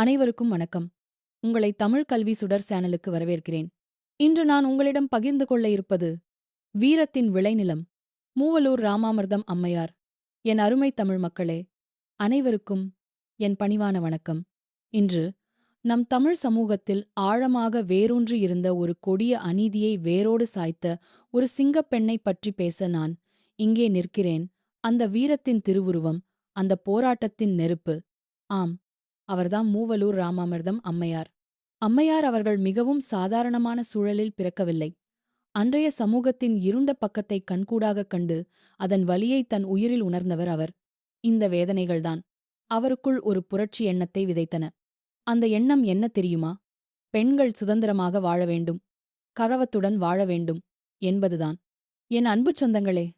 அனைவருக்கும் வணக்கம். உங்களை தமிழ் கல்வி சுடர் சேனலுக்கு வரவேற்கிறேன். இன்று நான் உங்களிடம் பகிர்ந்து கொள்ள இருப்பது வீரத்தின் விளைநிலம் மூவலூர் ராமாமிர்தம் அம்மையார் என் அருமை தமிழ் மக்களே அனைவருக்கும் என் பணிவான வணக்கம். இன்று நம் தமிழ் சமூகத்தில் ஆழமாக வேரூன்றி இருந்த ஒரு கொடிய அநீதியை வேரோடு சாய்த்த ஒரு சிங்கப்பெண்ணை பற்றி பேச நான் இங்கே நிற்கிறேன். அந்த வீரத்தின் திருவுருவம் அந்த போராட்டத்தின் நெருப்பு. ஆம். அவர்தாம் மூவலூர் ராமாமிர்தம் அம்மையார். அம்மையார் அவர்கள் மிகவும் சாதாரணமான சூழலில் பிறக்கவில்லை. அன்றைய சமூகத்தின் இருண்ட பக்கத்தை கண்கூடாகக் கண்டு அதன் வலியை தன் உயிரில் உணர்ந்தவர் அவர். இந்த வேதனைகள்தான். அவருக்குள் ஒரு புரட்சி எண்ணத்தை விதைத்தன. அந்த எண்ணம் என்ன தெரியுமா? பெண்கள் சுதந்திரமாக வாழ வேண்டும். கரவத்துடன் வாழ வேண்டும் என்பதுதான். என் அன்பு சொந்தங்களே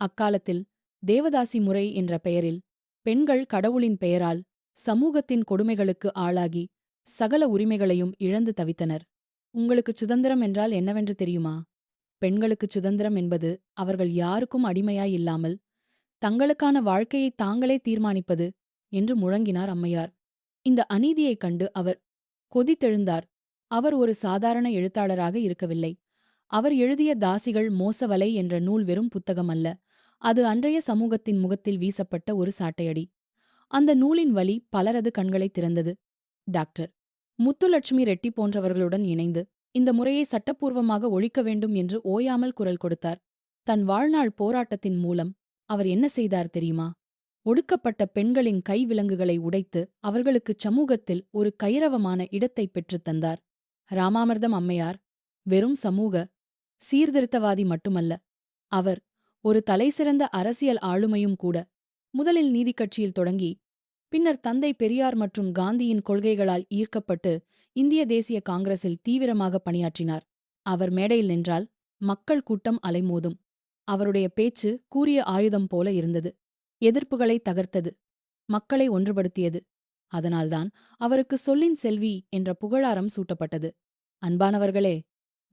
அக்காலத்தில் தேவதாசி முறை என்ற பெயரில் பெண்கள் கடவுளின் பெயரால் சமூகத்தின் கொடுமைகளுக்கு ஆளாகி சகல உரிமைகளையும் இழந்து தவித்தனர். உங்களுக்கு சுதந்திரம் என்றால் என்னவென்று தெரியுமா? பெண்களுக்கு சுதந்திரம் என்பது அவர்கள் யாருக்கும் அடிமையாயில்லாமல் தங்களுக்கான வாழ்க்கையை தாங்களே தீர்மானிப்பது என்று முழங்கினார் அம்மையார். இந்த அநீதியைக் கண்டு அவர் கொதித்தெழுந்தார். அவர் ஒரு சாதாரண எழுத்தாளராக இருக்கவில்லை. அவர் எழுதிய தாசிகள் மோசவலை என்ற நூல் வெறும் புத்தகம் அல்ல. அது அன்றைய சமூகத்தின் முகத்தில் வீசப்பட்ட ஒரு சாட்டையடி. அந்த நூலின் வழி பலரது கண்களை திறந்தது. டாக்டர் முத்துலட்சுமி ரெட்டி போன்றவர்களுடன் இணைந்து இந்த முறையை சட்டப்பூர்வமாக ஒழிக்க வேண்டும் என்று ஓயாமல் குரல் கொடுத்தார். தன் வாழ்நாள் போராட்டத்தின் மூலம் அவர் என்ன செய்தார் தெரியுமா? ஒடுக்கப்பட்ட பெண்களின் கைவிலங்குகளை உடைத்து அவர்களுக்குச் சமூகத்தில் ஒரு கைரவமான இடத்தை பெற்றுத் தந்தார். ராமாமிர்தம் அம்மையார் வெறும் சமூக சீர்திருத்தவாதி மட்டுமல்ல அவர் ஒரு தலைசிறந்த அரசியல் ஆளுமையும் கூட முதலில் நீதிக்கட்சியில் தொடங்கி பின்னர் தந்தை பெரியார் மற்றும் காந்தியின் கொள்கைகளால் ஈர்க்கப்பட்டு இந்திய தேசிய காங்கிரஸில் தீவிரமாக பணியாற்றினார். அவர் மேடையில் நின்றால் மக்கள் கூட்டம் அலைமோதும். அவருடைய பேச்சு கூறிய ஆயுதம் போல இருந்தது. எதிர்ப்புகளை தகர்த்தது. மக்களை ஒன்றுபடுத்தியது. அதனால்தான் அவருக்கு சொல்லின் செல்வி என்ற புகழாரம் சூட்டப்பட்டது. அன்பானவர்களே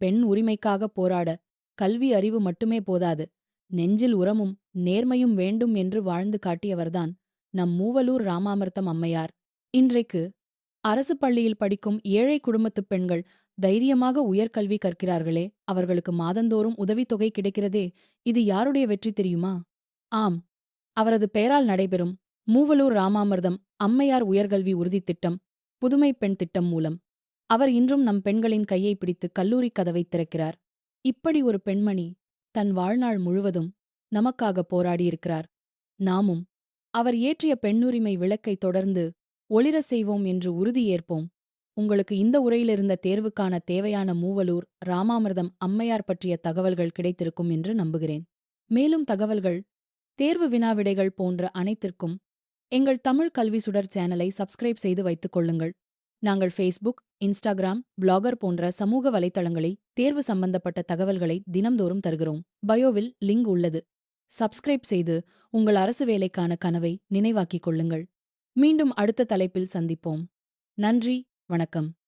பெண் உரிமைக்காக போராட கல்வி அறிவு மட்டுமே போதாது. நெஞ்சில் உரமும் நேர்மையும் வேண்டும் என்று வாழ்ந்து காட்டியவர்தான் நம் மூவலூர் ராமாமிர்தம் அம்மையார். இன்றைக்கு அரசு பள்ளியில் படிக்கும் ஏழை குடும்பத்துப் பெண்கள் தைரியமாக உயர்கல்வி கற்கிறார்களே அவர்களுக்கு மாதந்தோறும் உதவித்தொகை கிடைக்கிறதே இது யாருடைய வெற்றி தெரியுமா? ஆம் அவரது பெயரால் நடைபெறும் மூவலூர் ராமாமிர்தம் அம்மையார் உயர்கல்வி உறுதித் திட்டம் புதுமை பெண் திட்டம் மூலம். அவர் இன்றும் நம் பெண்களின் கையை பிடித்து கல்லூரி கதவை திறக்கிறார். இப்படி ஒரு பெண்மணி தன் வாழ்நாள் முழுவதும் நமக்காக போராடியிருக்கிறார். நாமும் அவர் ஏற்றிய பெண்ணுரிமை விளக்கை தொடர்ந்து ஒளிர செய்வோம் என்று உறுதியேற்போம் உங்களுக்கு இந்த உரையிலிருந்த தேர்வுக்கான தேவையான மூவலூர் ராமாமிர்தம் அம்மையார் பற்றிய தகவல்கள் கிடைத்திருக்கும் என்று நம்புகிறேன். மேலும் தகவல்கள் தேர்வு வினாவிடைகள் போன்ற அனைத்திற்கும் எங்கள் தமிழ் கல்வி சுடர் சேனலை சப்ஸ்கிரைப் செய்து வைத்துக் கொள்ளுங்கள். நாங்கள் ஃபேஸ்புக் இன்ஸ்டாகிராம் பிளாகர் போன்ற சமூக வலைத்தளங்களில் தேர்வு சம்பந்தப்பட்ட தகவல்களை தினம்தோறும் தருகிறோம். பயோவில் லிங்க் உள்ளது. சப்ஸ்கிரைப் செய்து உங்கள் அரசு வேலைக்கான கனவை நினைவாக்கிக் கொள்ளுங்கள். மீண்டும் அடுத்த தலைப்பில் சந்திப்போம். நன்றி வணக்கம்.